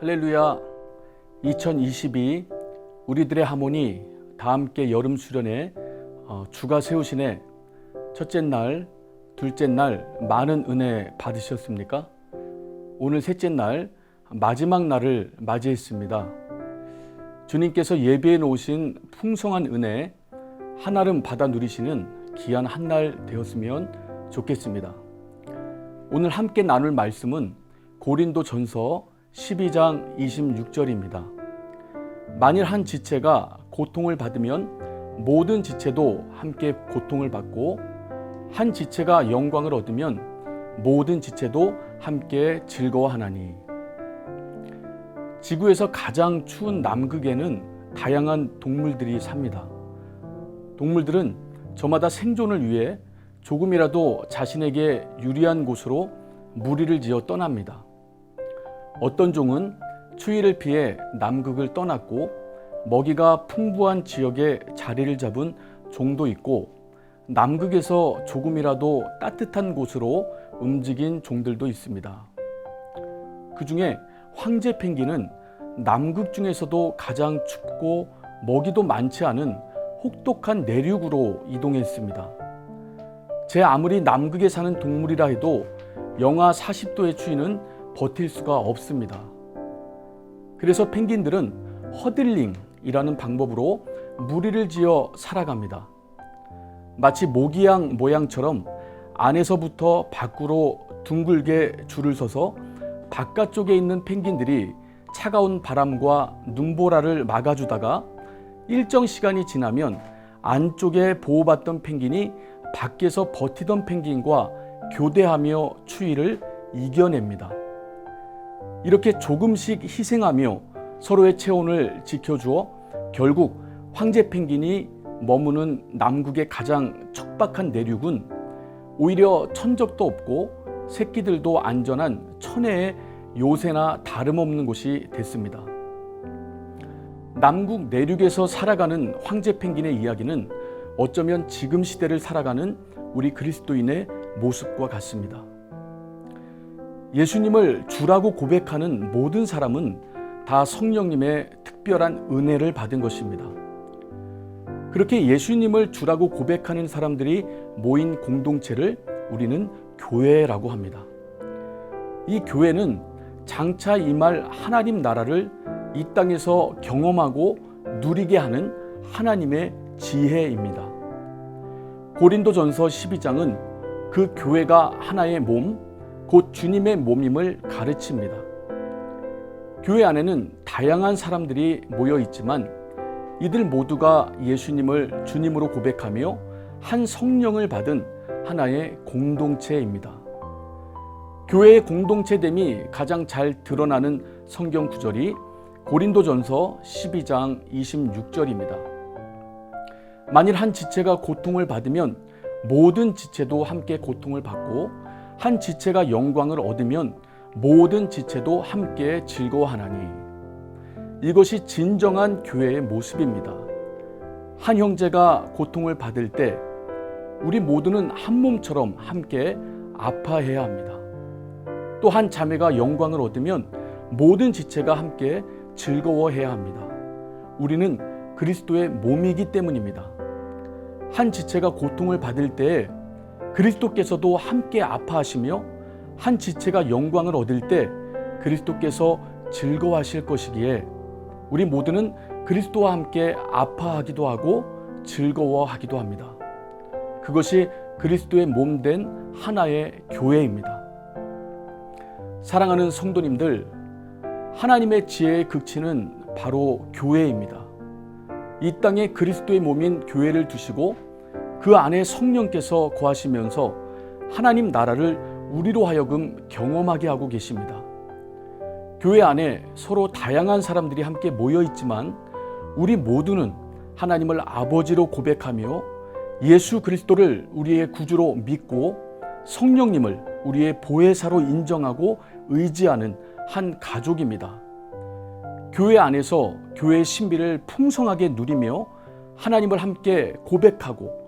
할렐루야 2022 우리들의 하모니 다 함께 여름 수련회 어, 주가 세우신에 첫째 날, 둘째 날 많은 은혜 받으셨습니까? 오늘 셋째 날 마지막 날을 맞이했습니다. 주님께서 예비해 놓으신 풍성한 은혜 한아름 받아 누리시는 귀한 한 날 되었으면 좋겠습니다. 오늘 함께 나눌 말씀은 고린도 전서 12장 26절입니다. 만일 한 지체가 고통을 받으면 모든 지체도 함께 고통을 받고 한 지체가 영광을 얻으면 모든 지체도 함께 즐거워하나니 지구에서 가장 추운 남극에는 다양한 동물들이 삽니다. 동물들은 저마다 생존을 위해 조금이라도 자신에게 유리한 곳으로 무리를 지어 떠납니다. 어떤 종은 추위를 피해 남극을 떠났고 먹이가 풍부한 지역에 자리를 잡은 종도 있고 남극에서 조금이라도 따뜻한 곳으로 움직인 종들도 있습니다. 그 중에 황제 펭귄은 남극 중에서도 가장 춥고 먹이도 많지 않은 혹독한 내륙으로 이동했습니다. 제 아무리 남극에 사는 동물이라 해도 영하 40도의 추위는 버틸 수가 없습니다. 그래서 펭귄들은 허들링이라는 방법으로 무리를 지어 살아갑니다. 마치 모기양 모양처럼 안에서부터 밖으로 둥글게 줄을 서서 바깥쪽에 있는 펭귄들이 차가운 바람과 눈보라를 막아주다가 일정 시간이 지나면 안쪽에 보호받던 펭귄이 밖에서 버티던 펭귄과 교대하며 추위를 이겨냅니다. 이렇게 조금씩 희생하며 서로의 체온을 지켜주어 결국 황제 펭귄이 머무는 남극의 가장 척박한 내륙은 오히려 천적도 없고 새끼들도 안전한 천혜의 요새나 다름없는 곳이 됐습니다. 남극 내륙에서 살아가는 황제 펭귄의 이야기는 어쩌면 지금 시대를 살아가는 우리 그리스도인의 모습과 같습니다. 예수님을 주라고 고백하는 모든 사람은 다 성령님의 특별한 은혜를 받은 것입니다. 그렇게 예수님을 주라고 고백하는 사람들이 모인 공동체를 우리는 교회라고 합니다. 이 교회는 장차 임할 하나님 나라를 이 땅에서 경험하고 누리게 하는 하나님의 지혜입니다. 고린도전서 12장은 그 교회가 하나의 몸, 곧 주님의 몸임을 가르칩니다. 교회 안에는 다양한 사람들이 모여 있지만 이들 모두가 예수님을 주님으로 고백하며 한 성령을 받은 하나의 공동체입니다. 교회의 공동체됨이 가장 잘 드러나는 성경 구절이 고린도전서 12장 26절입니다. 만일 한 지체가 고통을 받으면 모든 지체도 함께 고통을 받고 한 지체가 영광을 얻으면 모든 지체도 함께 즐거워하나니 이것이 진정한 교회의 모습입니다. 한 형제가 고통을 받을 때 우리 모두는 한 몸처럼 함께 아파해야 합니다. 또 한 자매가 영광을 얻으면 모든 지체가 함께 즐거워해야 합니다. 우리는 그리스도의 몸이기 때문입니다. 한 지체가 고통을 받을 때 그리스도께서도 함께 아파하시며 한 지체가 영광을 얻을 때 그리스도께서 즐거워하실 것이기에 우리 모두는 그리스도와 함께 아파하기도 하고 즐거워하기도 합니다. 그것이 그리스도의 몸 된 하나의 교회입니다. 사랑하는 성도님들, 하나님의 지혜의 극치는 바로 교회입니다. 이 땅에 그리스도의 몸인 교회를 두시고 그 안에 성령께서 거하시면서 하나님 나라를 우리로 하여금 경험하게 하고 계십니다. 교회 안에 서로 다양한 사람들이 함께 모여 있지만 우리 모두는 하나님을 아버지로 고백하며 예수 그리스도를 우리의 구주로 믿고 성령님을 우리의 보혜사로 인정하고 의지하는 한 가족입니다. 교회 안에서 교회의 신비를 풍성하게 누리며 하나님을 함께 고백하고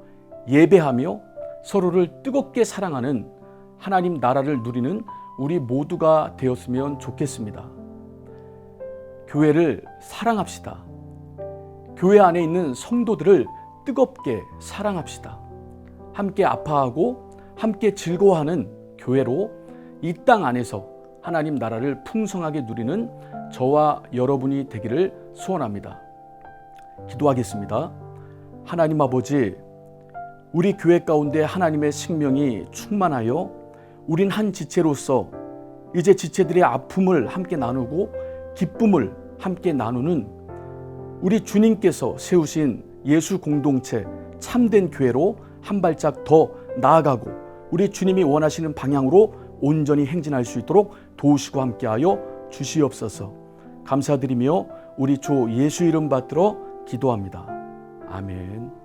예배하며 서로를 뜨겁게 사랑하는 하나님 나라를 누리는 우리 모두가 되었으면 좋겠습니다. 교회를 사랑합시다. 교회 안에 있는 성도들을 뜨겁게 사랑합시다. 함께 아파하고 함께 즐거워하는 교회로 이 땅 안에서 하나님 나라를 풍성하게 누리는 저와 여러분이 되기를 소원합니다. 기도하겠습니다. 하나님 아버지, 우리 교회 가운데 하나님의 생명이 충만하여 우린 한 지체로서 이제 지체들의 아픔을 함께 나누고 기쁨을 함께 나누는 우리 주님께서 세우신 예수 공동체 참된 교회로 한 발짝 더 나아가고 우리 주님이 원하시는 방향으로 온전히 행진할 수 있도록 도우시고 함께하여 주시옵소서. 감사드리며 우리 주 예수 이름 받들어 기도합니다. 아멘.